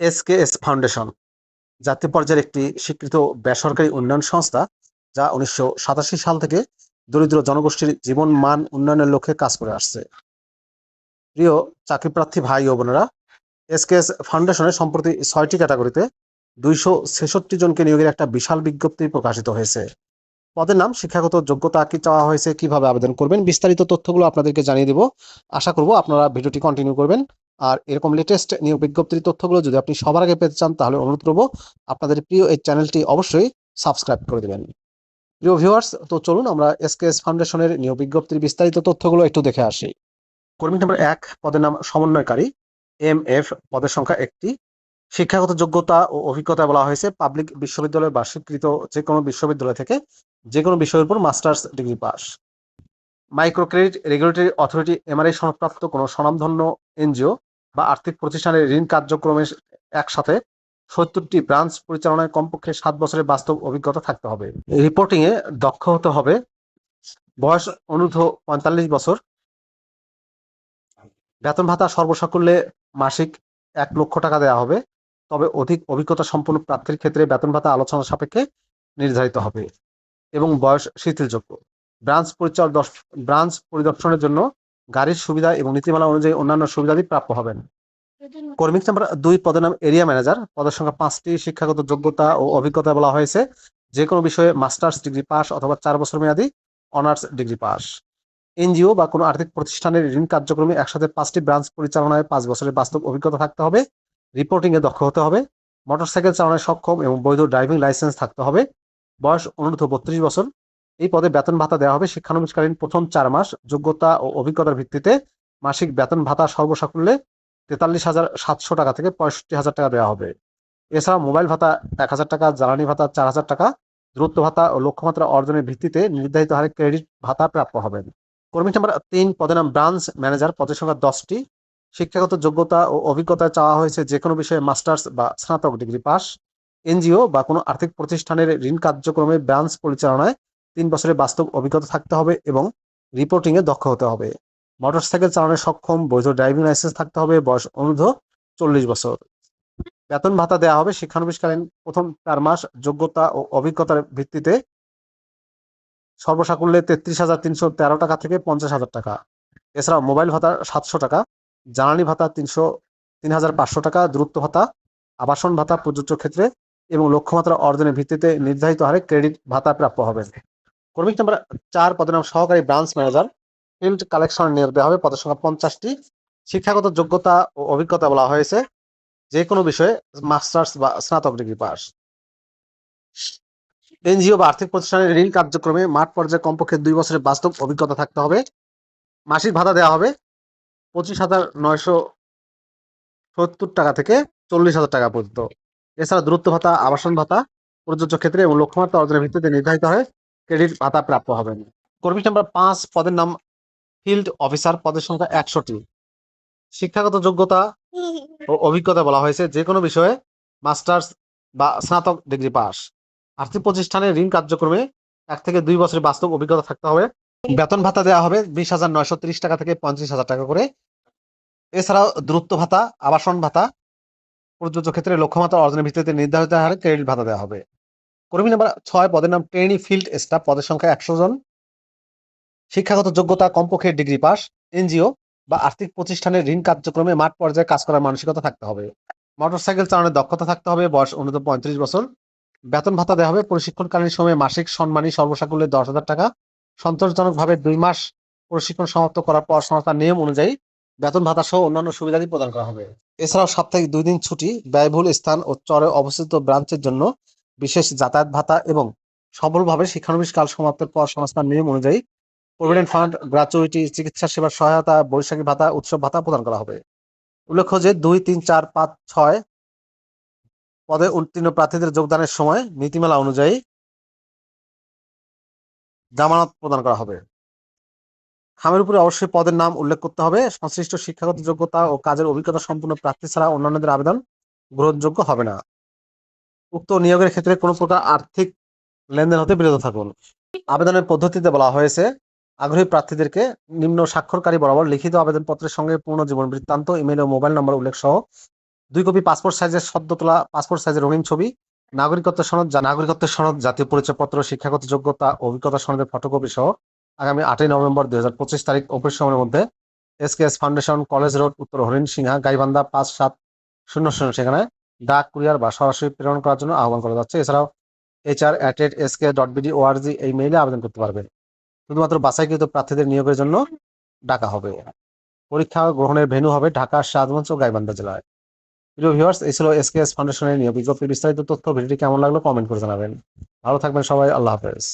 SKS foundation জাতীয় পর্যায়ের একটি স্বীকৃত বেসরকারি উন্নয়ন সংস্থা, যা উনিশশো সাতাশি সাল থেকে দরিদ্র জনগোষ্ঠীর জীবন মান উন্নয়নের লক্ষ্যে কাজ করে আসছে। প্রিয় চাকরিপ্রার্থী ভাই ও বোনেরা এসকেএস ফাউন্ডেশনের সম্প্রতি ছয়টি ক্যাটাগরিতে দুইশো ছেষট্টি জনকে নিয়োগের একটা বিশাল বিজ্ঞপ্তি প্রকাশিত হয়েছে। পদের নাম, শিক্ষাগত যোগ্যতা কি চাওয়া হয়েছে, কীভাবে আবেদন করবেন, বিস্তারিত তথ্যগুলো আপনাদেরকে জানিয়ে দেব। আশা করব আপনারা ভিডিওটি কন্টিনিউ করবেন। আর এরকম লেটেস্ট নিয়োগ বিজ্ঞপ্তির তথ্যগুলো যদি আপনি সবার আগে পেতে চান, তাহলে অনুরোধ করব আপনাদের প্রিয় এই চ্যানেলটি অবশ্যই সাবস্ক্রাইব করে দেবেন। প্রিয় ভিউয়ার্স তো চলুন আমরা এসকেএস ফাউন্ডেশনের নিয়োগ বিজ্ঞপ্তির বিস্তারিত তথ্যগুলো একটু দেখে আসি। কর্মী নম্বর এক, পদের নাম সমন্বয়কারী। এম এফ পদের সংখ্যা একটি। শিক্ষাগত যোগ্যতা ও অভিজ্ঞতা বলা হয়েছে পাবলিক বিশ্ববিদ্যালয় বা স্বীকৃত যে কোনো বিশ্ববিদ্যালয় থেকে যে কোনো বিষয়ের উপর masters degree pass micro credit regulatory authority MRI সনদপ্রাপ্ত কোনো স্বনামধন্য এনজিও বা আর্থিক প্রতিষ্ঠানের ঋণ কার্যক্রমের একসাথে সত্তরটি ব্রাঞ্চ পরিচালনায় কমপক্ষে সাত বছরের বাস্তব অভিজ্ঞতা থাকতে হবে। রিপোর্টিং এ দক্ষ হতে হবে। বয়স অনুর্ধ্ব পঁয়তাল্লিশ বছর। বেতন ভাতা সর্বসাকুল্যে মাসিক এক লক্ষ টাকা দেওয়া হবে। তবে অধিক অভিজ্ঞতা সম্পন্ন প্রার্থীর ক্ষেত্রে বেতন ভাতা আলোচনা সাপেক্ষে নির্ধারিত হবে এবং বয়স শিথিলযোগ্য। ব্রাঞ্চ পরিচয় ব্রাঞ্চ পরিদর্শনের জন্য গাড়ির সুবিধা এবং নীতিমালা অনুযায়ী অন্যান্য সুবিধাদি প্রাপ্য হবেন। কর্মী নাম্বার দুই পদের নাম এরিয়া ম্যানেজার। পদের সংখ্যা পাঁচটি। শিক্ষাগত যোগ্যতা ও অভিজ্ঞতা বলা হয়েছে। যে কোনো বিষয়ে মাস্টার্স ডিগ্রি পাস অথবা চার বছর মেয়াদী অনার্স ডিগ্রি পাস। এনজিও বা কোনো আর্থিক প্রতিষ্ঠানের ঋণ কার্যক্রমে একসাথে পাঁচটি ব্রাঞ্চ পরিচালনায় পাঁচ বছরের বাস্তব অভিজ্ঞতা থাকতে হবে। রিপোর্টিং এ দক্ষ হতে হবে। মোটরসাইকেল চালানোয় সক্ষম এবং বৈধ ড্রাইভিং লাইসেন্স থাকতে হবে। বয়স অনুর্ধ বত্রিশ বছর। এই পদে বেতন ভাতা দেওয়া হবে শিক্ষানবিশকালীন প্রথম চার মাস, যোগ্যতা ও অভিজ্ঞতার ভিত্তিতে। মাসিক বেতন ভাতা সর্বসাকুল্যে তেতাল্লিশ হাজার সাতশো টাকা থেকে পঁয়ষট্টি হাজার টাকা দেওয়া হবে। এছাড়া মোবাইল ভাতা এক হাজার টাকা, জ্বালানি ভাতা চার হাজার টাকা দূরত্ব ভাতা ও লক্ষ্যমাত্রা অর্জনের ভিত্তিতে নির্ধারিত হারে ক্রেডিট ভাতা প্রাপ্য হবেন। কর্মী নাম্বার তিন, পদের নাম ব্রাঞ্চ ম্যানেজার, পদের সংখ্যা দশটি। শিক্ষাগত যোগ্যতা ও অভিজ্ঞতা চাওয়া হয়েছে যে কোনো বিষয়ে মাস্টার্স বা স্নাতক ডিগ্রি পাস। এনজিও বা কোনো আর্থিক প্রতিষ্ঠানের ঋণ কার্যক্রমে ব্রাঞ্চ পরিচালনায় তিন বছরের বাস্তব অভিজ্ঞতা থাকতে হবে এবং রিপোর্টিং এ দক্ষ হতে হবে। মোটরসাইকেল চালানোর সক্ষম, বৈধ ড্রাইভিং লাইসেন্স থাকতে হবে, বয়স অনুর্ধ চল্লিশ বছর। বেতন ভাতা দেওয়া হবে শিক্ষানবিশকালীন প্রথম চার মাস, যোগ্যতা ও অভিজ্ঞতার ভিত্তিতে সর্বসাকুল্যে তেত্রিশ হাজার তিনশো তেরো টাকা থেকে পঞ্চাশ হাজার টাকা। এছাড়াও মোবাইল ভাতা সাতশো টাকা, জ্বালানি ভাতা তিনশো, তিন হাজার পাঁচশো টাকা দূরত্ব ভাতা, আবাসন ভাতা প্রযোজ্য ক্ষেত্রে এবং লক্ষ্যমাত্রা অর্জনের ভিত্তিতে নির্ধারিত হারে ক্রেডিট ভাতা প্রাপ্য হবে কর্মিক নাম্বার চার পদের নাম সহকারী ব্রাঞ্চ ম্যানেজার ফিল্ড কালেকশন নিয়োগ হবে, পদের সংখ্যা পঞ্চাশটি। শিক্ষাগত যোগ্যতা ও অভিজ্ঞতা বলা হয়েছে, যে কোনো বিষয়ে মাস্টার্স বা স্নাতক ডিগ্রি পাস এনজিও বা আর্থিক প্রতিষ্ঠানের ঋণ কার্যক্রমে মাঠ পর্যায়ে কমপক্ষে দুই বছরের বাস্তব অভিজ্ঞতা থাকতে হবে। মাসিক ভাতা দেওয়া হবে, পঁচিশ হাজার নয়শো সত্তর টাকা থেকে চল্লিশ হাজার টাকা পর্যন্ত। এছাড়া দূরত্ব ভাতা, আবাসন ভাতা, প্রযোজ্য ক্ষেত্রে এবং লক্ষ্যমাত্রা অর্জনের ভিত্তিতে নির্ধারিত হয়। ক্রেডিট ভাতা প্রাপ্য হবেন কর্মী নাম্বার পাঁচ, পদের নাম ফিল্ড অফিসার, পদের সংখ্যা একশোটি শিক্ষাগত যোগ্যতা ও অভিজ্ঞতা বলা হয়েছে যে কোনো বিষয়ে মাস্টার্স বা স্নাতক ডিগ্রি পাস। আর্থিক প্রতিষ্ঠানের ঋণ কার্যক্রমে এক থেকে দুই বছরের বাস্তব অভিজ্ঞতা থাকতে হবে। বেতন ভাতা দেওয়া হবে বিশ হাজার নয়শো ত্রিশ টাকা থেকে পঞ্চাশ হাজার টাকা করে। এছাড়াও দূরত্ব ভাতা, আবাসন ভাতা, প্রযোজ্য ক্ষেত্রে লক্ষ্যমাত্রা অর্জনের ভিত্তিতে নির্ধারিত হারে ক্রেডিট ভাতা দেওয়া হবে। কর্মী নাম্বার ছয়, পদের নাম ট্রেনি ফিল্ড স্টাফ, পদের সংখ্যা একশো জন। শিক্ষাগত যোগ্যতা কমপক্ষে ডিগ্রি পাস, এনজিও বা আর্থিক প্রতিষ্ঠানের ঋণ কার্যক্রমে মাঠ পর্যায়ে কাজ করার মানসিকতা থাকতে হবে। মোটরসাইকেল চালানোর দক্ষতা থাকতে হবে, বয়স অনুত পঁয়ত্রিশ বছর। বেতন ভাতা দেওয়া হবে, প্রশিক্ষণকালীন সময়ে মাসিক সম্মানী সর্বসাকুল্যে দশ হাজার টাকা। সন্তোষজনকভাবে দুই মাস প্রশিক্ষণ সমাপ্ত করার পর সংস্থার নিয়ম অনুযায়ী বেতন ভাতা সহ অন্যান্য সুবিধাদি প্রদান করা হবে। এছাড়াও সাপ্তাহিক দুই দিন ছুটি, ব্যয়বহুল স্থান ও চরে অবস্থিত ব্রাঞ্চের জন্য বিশেষ যাতায়াত ভাতা এবং সফলভাবে শিক্ষানবিশ কাল সমাপ্তের পর সংস্থার নিয়ম অনুযায়ী প্রভিডেন্ট ফান্ড গ্রাচুইটি চিকিৎসা সেবার সহায়তা বৈশাখী ভাতা উৎসব ভাতা প্রদান করা হবে। উল্লেখ্য যে দুই, তিন, চার, পাঁচ, ছয় পদে উত্তীর্ণ প্রার্থীদের যোগদানের সময় নীতিমালা অনুযায়ী জামানত প্রদান করা হবে। খামের উপরে অবশ্যই পদের নাম উল্লেখ করতে হবে। সংশ্লিষ্ট শিক্ষাগত যোগ্যতা ও কাজের অভিজ্ঞতা সম্পূর্ণ প্রার্থী ছাড়া অন্যান্যদের আবেদন গ্রহণযোগ্য হবে না। উক্ত নিয়োগের ক্ষেত্রে কোনো প্রকার আর্থিক লেনদেন হতে বিরত থাকুন আবেদনের পদ্ধতিতে বলা হয়েছে, আগ্রহী প্রার্থীদেরকে নিম্ন স্বাক্ষরকারী বরাবর লিখিত আবেদনপত্রের সঙ্গে পূর্ণ জীবন বৃত্তান্ত, ইমেল ও মোবাইল নম্বর উল্লেখ সহ দুই কপি পাসপোর্ট সাইজের সদ্য তোলা পাসপোর্ট সাইজের রঙিন ছবি, নাগরিকত্ব সনদ যা নাগরিকত্বের সনদ, জাতীয় পরিচয়পত্র, শিক্ষাগত যোগ্যতা, অভিজ্ঞতা সনদের ফটোকপি সহ আগামী আটই নভেম্বর দুই হাজার পঁচিশ তারিখ অফিস সময়ের মধ্যে SKS foundation, college road, Uttar Harin, Sinha, Gaibandha পাঁচ সাত শূন্য শূন্য, সেখানে ডাক কুরিয়ার বা সরাসরি প্রেরণ করার জন্য আহ্বান করা যাচ্ছে। এছাড়াও HR at at SK dot BD ORG এই মেইলে আবেদন করতে পারবে শুধুমাত্র বাছাইকৃত প্রার্থীদের নিয়োগের জন্য ডাকা হবে। পরীক্ষা গ্রহণের ভেন্যু হবে ঢাকা সাতগঞ্জ ও গাইবান্ধা জেলায়। প্রিয় ভিউয়ার্স এই ছিল এসকেএস ফাউন্ডেশনের নিয়োগ বিজ্ঞপ্তির বিস্তারিত তথ্য ভিডিওটি কেমন লাগল কমেন্ট করে জানাবেন। ভালো থাকবেন সবাই, আল্লাহ হাফেজ।